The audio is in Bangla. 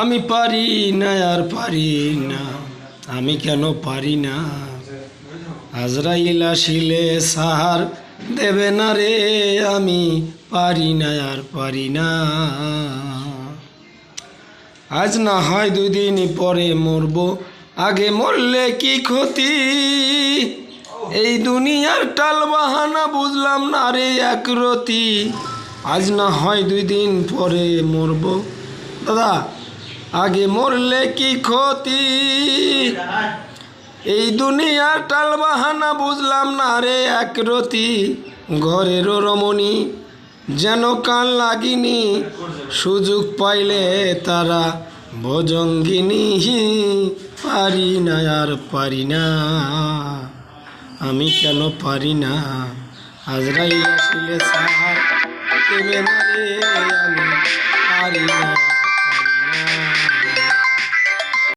আমি পারি না আর পারি না। আমি কেন পারি না? আজরাইল আসিলে সাহার দেবে না রে। আমি পারি না আর পারি না। আজ না হয় দুই দিন পরে মরবো। আগে মরলে কি ক্ষতি? এই দুনিয়ার টাল বাহানা বুঝলাম না রে একরতি আজ না হয় দুই দিন পরে মরবো। দাদা আগে মরলে কি ক্ষতি? এই দুনিয়ার টাল বাহানা বুঝলাম না রে একরতি ঘরেরও রমণী যেন কান লাগিনি। সুযোগ পাইলে তারা ভজঙ্গিনী। পারি না আর পারি না। আমি কেন পারি না? আজরাই আসিলে আমি পারি না।